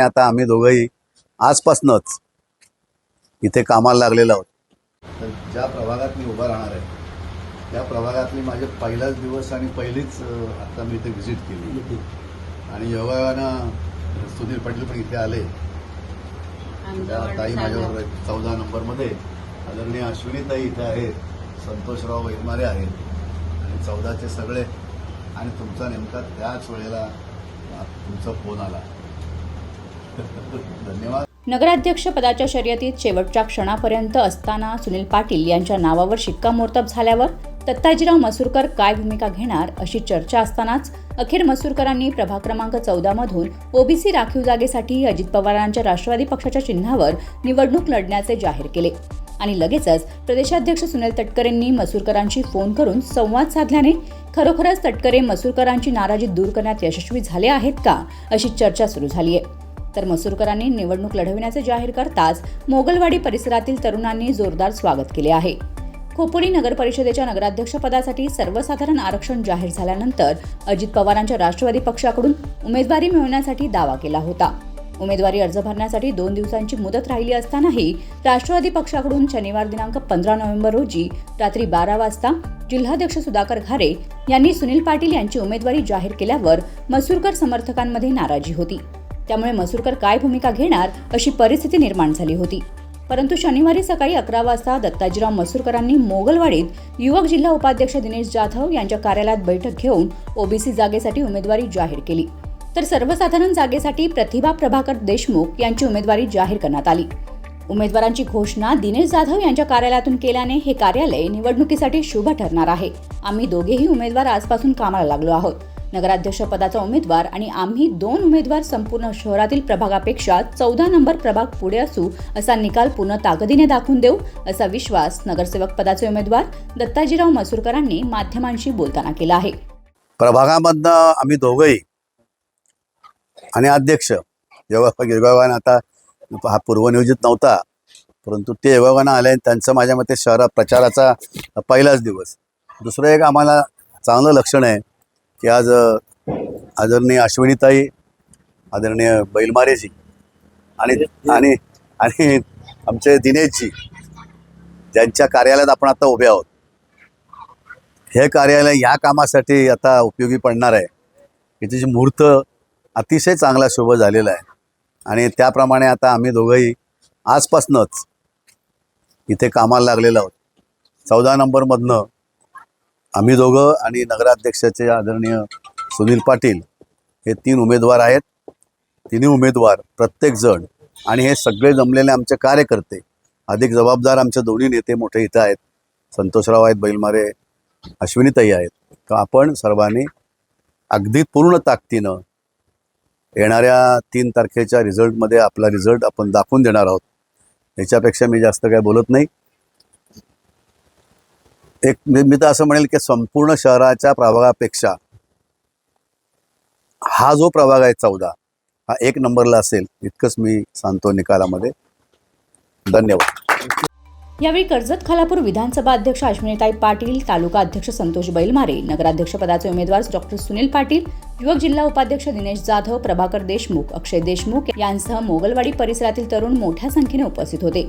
प्रभागाप्रमाणे आता आम्ही दोघंही आजपासूनच इथे कामाला लागलेलो आहोत. तर ज्या प्रभागात मी उभा राहणार आहे त्या प्रभागातली माझे पहिलाच दिवस आणि पहिलीच आता मी इथे व्हिजिट केली. आणि योगायोगानं सुधीर पाटील पण इथे आले. त्या ताई माझ्याबरोबर आहेत चौदा नंबरमध्ये. आदरणीय अश्विनी ताई इथे आहेत संतोषराव वैमारे आहेत आणि चौदाचे सगळे. आणि तुमचा नेमका त्याच वेळेला तुमचा फोन आला. धन्यवाद. नगराध्यक्ष पदाच्या शर्यतीत शेवटच्या क्षणापर्यंत असताना सुनील पाटील यांच्या नावावर शिक्कामोर्तब झाल्यावर दत्ताजीराव मसूरकर काय भूमिका घेणार अशी चर्चा असतानाच अखेर मसूरकरांनी प्रभाग क्रमांक चौदा मधून ओबीसी राखीव जागेसाठी अजित पवारांच्या राष्ट्रवादी पक्षाच्या चिन्हावर निवडणूक लढण्याचे जाहीर केले. आणि लगेचच प्रदेशाध्यक्ष सुनील तटकरेंनी मसूरकरांशी फोन करून संवाद साधल्याने खरोखरच तटकरे मसूरकरांची नाराजी दूर करण्यात यशस्वी झाले आहेत का अशी चर्चा सुरू झाली आहे तर मसूरकरांनी निवडणूक लढविण्याचे जाहीर करताच मोगलवाडी परिसरातील तरुणांनी जोरदार स्वागत केले आहे. खोपोली नगर परिषदेच्या नगराध्यक्षपदासाठी सर्वसाधारण आरक्षण जाहीर झाल्यानंतर अजित पवारांच्या राष्ट्रवादी पक्षाकडून उमेदवारी मिळवण्यासाठी दावा केला होता. उमेदवारी अर्ज भरण्यासाठी दोन दिवसांची मुदत राहिली असतानाही राष्ट्रवादी पक्षाकडून शनिवार दिनांक पंधरा नोव्हेंबर रोजी रात्री बारा वाजता जिल्हाध्यक्ष सुधाकर घारे यांनी सुनील पाटील यांची उमेदवारी जाहीर केल्यावर मसूरकर समर्थकांमध्ये नाराजी होती. त्यामुळे मसूरकर काय भूमिका घेणार अशी परिस्थिती निर्माण झाली होती. परंतु शनिवारी सकाळी अकरा वाजता दत्ताजीराव मसूरकरांनी मोगलवाडीत युवक जिल्हा उपाध्यक्ष दिनेश जाधव यांच्या कार्यालयात बैठक घेऊन ओबीसी जागेसाठी उमेदवारी जाहीर केली. तर सर्वसाधारण जागेसाठी प्रतिभा प्रभाकर देशमुख यांची उमेदवारी जाहीर करण्यात आली. उमेदवारांची घोषणा दिनेश जाधव यांच्या कार्यालयातून केल्याने हे कार्यालय निवडणुकीसाठी शुभ ठरणार आहे. आम्ही दोघेही उमेदवार आजपासून कामाला लागलो आहोत. नगराध्यक्षपदाचा उमेदवार आणि आम्ही दोन उमेदवार संपूर्ण शहरातील प्रभागापेक्षा चौदा नंबर प्रभाग पुढे असू असा निकाल पूर्ण ताकदीने दाखवून देऊ असा विश्वास नगरसेवक पदाचे उमेदवार दत्ताजीराव मसूरकरांनी माध्यमांशी बोलताना केला आहे. प्रभागामधनं आम्ही दोघंही आणि अध्यक्ष योगा आता हा पूर्वनियोजित नव्हता परंतु ते योगायोगानं आले आणि त्यांचं माझ्या मते शहरात प्रचाराचा पहिलाच दिवस. दुसरं एक आम्हाला चांगलं लक्षण आहे की आज आदरणीय अश्विनीताई आदरणीय बैलमारेजी आणि आणि आणि आमचे दिनेशजी ज्यांच्या कार्यालयात आपण आता उभे आहोत. हे कार्यालय या कामासाठी आता उपयोगी पडणार आहे. याची मुहूर्त अतिशय चांगला शुभ झालेला आहे. आणि त्याप्रमाणे आता आम्ही दोघंही आजपासूनच इथे कामाला लागलेलो आहोत. चौदा नंबरमधनं आम्ही दोघं आणि नगराध्यक्षाचे आदरणीय सुनील पाटील हे तीन उमेदवार आहेत. तिन्ही उमेदवार प्रत्येकजण आणि हे सगळे जमलेले आमचे कार्यकर्ते अधिक जबाबदार आमचे दोन्ही नेते मोठे इथं आहेत. संतोषराव आहेत बैलमारे अश्विनीताई आहेत. तर आपण सर्वांनी अगदी पूर्ण ताकदीनं येणाऱ्या तीन तारखेच्या रिझल्टमध्ये आपला रिझल्ट आपण दाखवून देणार आहोत. याच्यापेक्षा मी जास्त काय बोलत नाही. एक मी तर असं म्हणेल की संपूर्ण शहराच्या प्रभागापेक्षा हा जो प्रभाग आहे चौदा हा एक नंबरला असेल. इतकंच मी सांगतो निकालामध्ये. धन्यवाद. यावेळी कर्जत खालापूर विधानसभा अध्यक्ष अश्विनीताई पाटील तालुका अध्यक्ष संतोष बैलमारे नगराध्यक्ष पदाचे उमेदवार डॉक्टर सुनील पाटील युवक जिल्हा उपाध्यक्ष दिनेश जाधव प्रभाकर देशमुख अक्षय देशमुख यांसह मोगलवाडी परिसरातील तरुण मोठ्या संख्येने उपस्थित होते.